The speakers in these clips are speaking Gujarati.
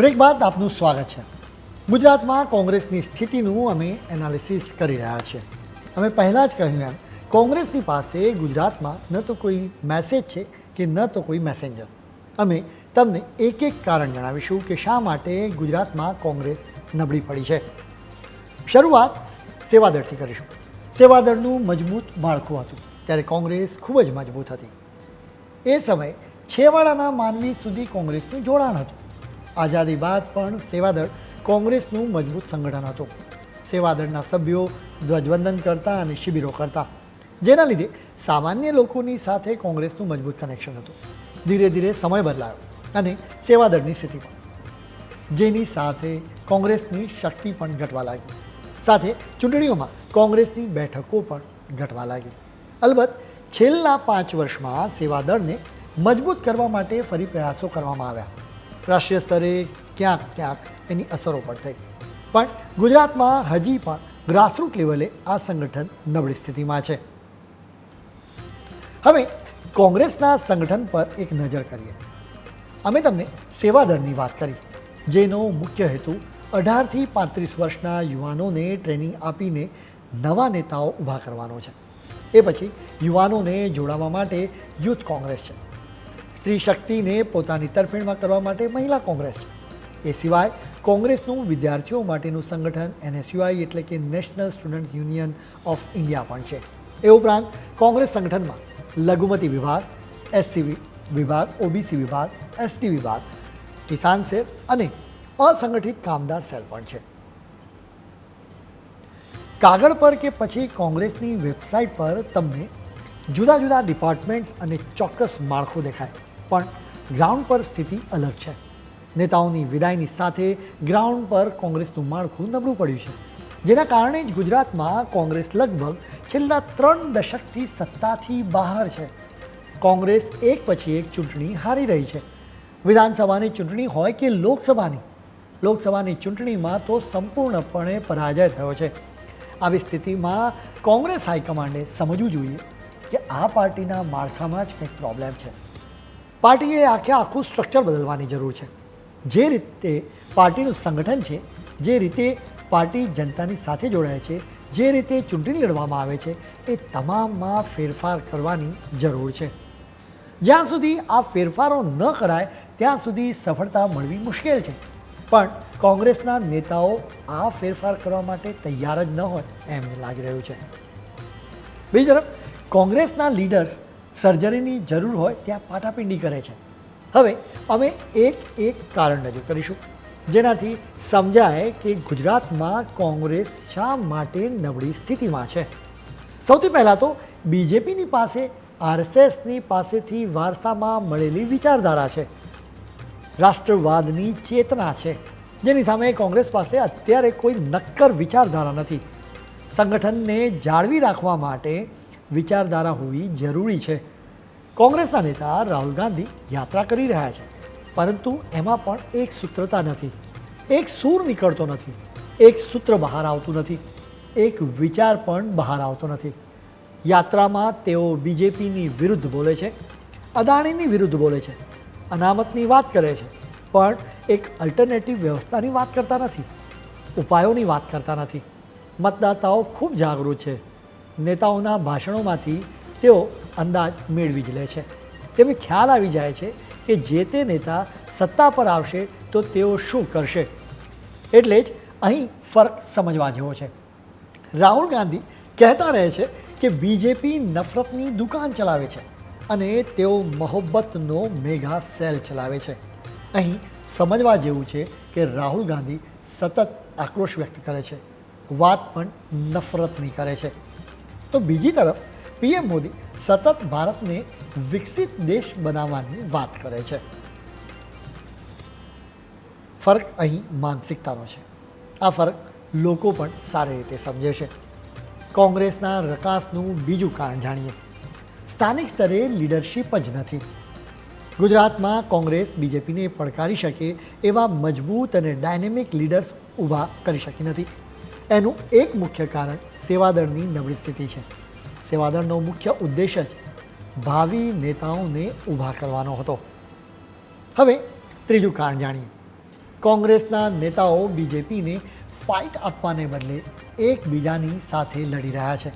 બ્રેક બાદ આપનું સ્વાગત છે. ગુજરાતમાં કોંગ્રેસની સ્થિતિનું અમે એનાલિસિસ કરી રહ્યા છીએ. અમે પહેલાં જ કહ્યું એમ, કોંગ્રેસની પાસે ગુજરાતમાં ન તો કોઈ મેસેજ છે કે ન તો કોઈ મેસેન્જર અમે તમને એક એક કારણ જણાવીશું કે શા માટે ગુજરાતમાં કોંગ્રેસ નબળી પડી છે. શરૂઆત સેવાદળથી કરીશું. સેવાદળનું મજબૂત માળખું હતું, ત્યારે કોંગ્રેસ ખૂબ જ મજબૂત હતી. એ સમયે છેવાડાના માનવી સુધી કોંગ્રેસનું જોડાણ હતું. આઝાદી બાદ પણ સેવાદળ કોંગ્રેસનું મજબૂત સંગઠન હતું. સેવાદળના સભ્યો ધ્વજવંદન કરતા અને શિબિરો કરતા. જેના લીધે સામાન્ય લોકોની સાથે કોંગ્રેસનું મજબૂત કનેક્શન હતું. ધીરે ધીરે સમય બદલાયો અને સેવાદળની સ્થિતિ પણ. જેની સાથે કોંગ્રેસની શક્તિ પણ ઘટવા લાગી. સાથે ચૂંટણીઓમાં કોંગ્રેસની બેઠકો પણ ઘટવા લાગી. અલબત્ત, છેલ્લા પાંચ વર્ષમાં સેવાદળને મજબૂત કરવા માટે ફરી પ્રયાસો કરવામાં આવ્યા. રાષ્ટ્રીય સ્તરે ક્યાંક ક્યાંક એની અસરો પણ થઈ. પણ ગુજરાતમાં હજી પણ ગ્રાસરૂટ લેવલે આ સંગઠન નબળી સ્થિતિમાં છે. હવે કોંગ્રેસના સંગઠન પર એક નજર કરીએ. અમે તમને સેવાદળની વાત કરી, જેનો મુખ્ય હેતુ અઢારથી પાંત્રીસ વર્ષના યુવાનોને ટ્રેનિંગ આપીને નવા નેતાઓ ઊભા કરવાનો છે. એ પછી યુવાનોને જોડાવા માટે યુથ કોંગ્રેસ છે. સ્ત્રી શક્તિને પોતાની તરફેણમાં કરવા માટે મહિલા કોંગ્રેસ છે. એ સિવાય કોંગ્રેસનું વિદ્યાર્થીઓ માટેનું સંગઠન એનએસયુઆઈ એટલે કે National Students Union of India પણ છે. એ ઉપરાંત કોંગ્રેસ સંગઠનમાં લઘુમતી વિભાગ, એસસી વિભાગ, ઓબીસી વિભાગ, એસટી વિભાગ, કિસાન સેલ અને અસંગઠિત કામદાર સેલ પણ છે. કાગળ પર કે પછી કોંગ્રેસની વેબસાઇટ પર તમને જુદા જુદા ડિપાર્ટમેન્ટ્સ અને ચોક્કસ માળખું દેખાય. પણ ગ્રાઉન્ડ પર સ્થિતિ અલગ છે. નેતાઓની વિદાયની સાથે ગ્રાઉન્ડ પર કોંગ્રેસનું માળખું નબળું પડ્યું છે. જેના કારણે જ ગુજરાતમાં કોંગ્રેસ લગભગ છેલ્લા ત્રણ દશકથી સત્તાથી બહાર છે. કોંગ્રેસ એક પછી એક ચૂંટણી હારી રહી છે. વિધાનસભાની ચૂંટણી હોય કે લોકસભાની લોકસભાની ચૂંટણીમાં તો સંપૂર્ણપણે પરાજય થયો છે. આવી સ્થિતિમાં કોંગ્રેસ હાઈકમાન્ડે સમજવું જોઈએ કે આ પાર્ટીના માળખામાં જ કંઈક પ્રોબ્લેમ છે. પાર્ટીએ આખે આખું સ્ટ્રક્ચર બદલવાની જરૂર છે. જે રીતે પાર્ટીનું સંગઠન છે, જે રીતે પાર્ટી જનતાની સાથે જોડાય છે, જે રીતે ચૂંટણી લડવામાં આવે છે, એ તમામમાં ફેરફાર કરવાની જરૂર છે. જ્યાં સુધી આ ફેરફારો ન કરાય, ત્યાં સુધી સફળતા મળવી મુશ્કેલ છે. પણ કોંગ્રેસના નેતાઓ આ ફેરફાર કરવા માટે તૈયાર જ ન હોય એમ લાગી રહ્યું છે. બીજી તરફ, કોંગ્રેસના લીડર્સ સર્જરીની જરૂર હોય ત્યાં પાટાપિંડી કરે છે. હવે અમે એક એક કારણ રજૂ કરીશું. જેનાથી સમજાય કે ગુજરાતમાં કોંગ્રેસ શા માટે નબળી સ્થિતિમાં છે? સૌથી પહેલાં તો બીજેપીની પાસે, આરએસએસની પાસેથી વારસામાં મળેલી વિચારધારા છે. રાષ્ટ્રવાદની ચેતના છે. જેની સામે કોંગ્રેસ પાસે અત્યારે કોઈ નક્કર વિચારધારા નથી. સંગઠનને જાળવી રાખવા માટે વિચારધારા હોવી જરૂરી છે. કોંગ્રેસના નેતા રાહુલ ગાંધી યાત્રા કરી રહ્યા છે, પરંતુ એમાં પણ એક સૂત્રતા નથી. એક સૂર નીકળતો નથી, એક સૂત્ર બહાર આવતું નથી, એક વિચાર પણ બહાર આવતો નથી. યાત્રામાં તેઓ બીજેપીની વિરુદ્ધ બોલે છે, અદાણીની વિરુદ્ધ બોલે છે, અનામતની વાત કરે છે, પણ એક અલ્ટરનેટિવ વ્યવસ્થાની વાત કરતા નથી, ઉપાયોની વાત કરતા નથી. મતદાતાઓ ખૂબ જાગૃત છે. નેતાઓના ભાષણોમાંથી તેઓ અંદાજ મેળવી જ લે છે. તેમને ખ્યાલ આવી જાય છે કે જે તે નેતા સત્તા પર આવશે તો તેઓ શું કરશે. એટલે જ અહીં ફરક સમજવા જેવો છે. રાહુલ ગાંધી કહેતા રહે છે કે બીજેપી નફરતની દુકાન ચલાવે છે અને તેઓ મોહબ્બતનો મેગા સેલ ચલાવે છે. અહીં સમજવા જેવું છે કે રાહુલ ગાંધી સતત આક્રોશ વ્યક્ત કરે છે. વાત પણ નફરતની કરે છે. તો બીજી તરફ, પીએમ મોદી સતત ભારતને વિકસિત દેશ બનાવવાની વાત કરે છે. ફરક અહીં માનસિકતાનો છે. આ ફરક લોકો પણ સારી રીતે સમજે છે. કોંગ્રેસના રકાસનું બીજું કારણ જાણીએ. સ્થાનિક સ્તરે લીડરશિપ જ નથી. ગુજરાતમાં કોંગ્રેસ બીજેપીને પડકારી શકે એવા મજબૂત અને ડાયનેમિક લીડર્સ ઊભા કરી શકી નથી. એનું એક મુખ્ય કારણ સેવાદળની નબળી સ્થિતિ છે. સેવાદળનો મુખ્ય ઉદ્દેશ જ ભાવિ નેતાઓને ઊભા કરવાનો હતો. હવે ત્રીજું કારણ જાણીએ. કોંગ્રેસના નેતાઓ બીજેપીને ફાઇટ આપવાને બદલે એકબીજાની સાથે લડી રહ્યા છે.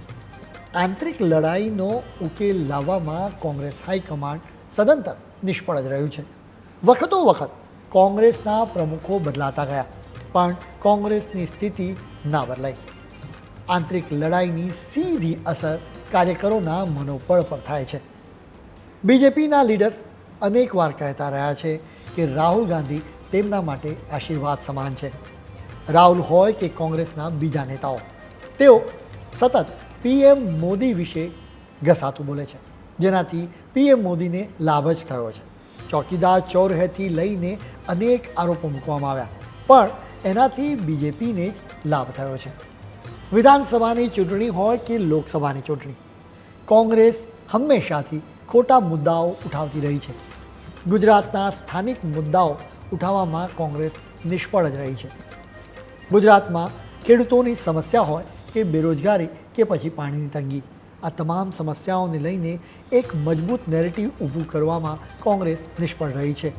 આંતરિક લડાઈનો ઉકેલ લાવવામાં કોંગ્રેસ હાઈકમાન્ડ સદંતર નિષ્ફળ જ રહ્યું છે. વખતો વખત કોંગ્રેસના પ્રમુખો બદલાતા ગયા, પણ કોંગ્રેસની સ્થિતિ ના બદલાઈ આંતરિક લડાઈની સીધી અસર કાર્યકરોના મનોબળ પર થાય છે. બીજેપીના લીડર્સ અનેકવાર કહેતા રહ્યા છે કે રાહુલ ગાંધી તેમના માટે આશીર્વાદ સમાન છે. રાહુલ હોય કે કોંગ્રેસના બીજા નેતાઓ, તેઓ સતત પીએમ મોદી વિશે ઘસાતું બોલે છે. જેનાથી પીએમ મોદીને લાભ જ થયો છે. ચોકીદાર ચોરહેથી લઈને અનેક આરોપો મૂકવામાં આવ્યા. પણ એનાથી બીજેપીને જ લાભ થયો છે. વિધાનસભાની ચૂંટણી હોય કે લોકસભાની ચૂંટણી, કોંગ્રેસ હંમેશાથી ખોટા મુદ્દાઓ ઉઠાવતી રહી છે. ગુજરાતના સ્થાનિક મુદ્દાઓ ઉઠાવવામાં કોંગ્રેસ નિષ્ફળ જ રહી છે. ગુજરાતમાં ખેડૂતોની સમસ્યા હોય કે બેરોજગારી કે પછી પાણીની તંગી, આ તમામ સમસ્યાઓને લઈને એક મજબૂત નેરેટિવ ઊભું કરવામાં કોંગ્રેસ નિષ્ફળ રહી છે.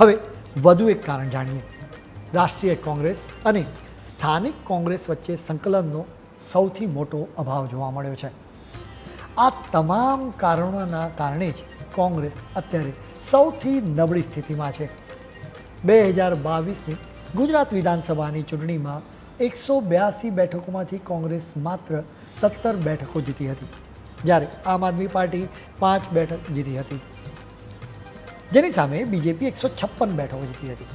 હવે વધુ એક કારણ જાણીએ. રાષ્ટ્રીય કોંગ્રેસ અને સ્થાનિક કોંગ્રેસ વચ્ચે સંકલનનો સૌથી મોટો અભાવ જોવા મળ્યો છે. આ તમામ કારણોના કારણે જ કોંગ્રેસ અત્યારે સૌથી નબળી સ્થિતિમાં છે. બે હજાર બાવીસની ગુજરાત વિધાનસભાની ચૂંટણીમાં એકસો બ્યાસી બેઠકોમાંથી કોંગ્રેસ માત્ર સત્તર બેઠકો જીતી હતી, જ્યારે આમ આદમી પાર્ટી પાંચ બેઠક જીતી હતી. જેની સામે બીજેપી એકસો છપ્પન બેઠકો જીતી હતી.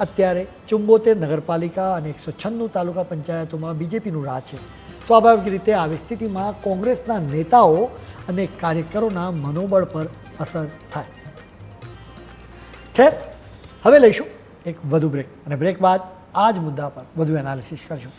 અત્યારે ચુંબોતેર નગરપાલિકા અને એકસો છન્નું તાલુકા પંચાયતોમાં બીજેપીનું રાજ છે. સ્વાભાવિક રીતે આવી સ્થિતિમાં કોંગ્રેસના નેતાઓ અને કાર્યકરોના મનોબળ પર અસર થાય. ખેર, હવે લઈશું એક વધુ બ્રેક અને બ્રેક બાદ આ જ મુદ્દા પર વધુ એનાલિસિસ કરશું.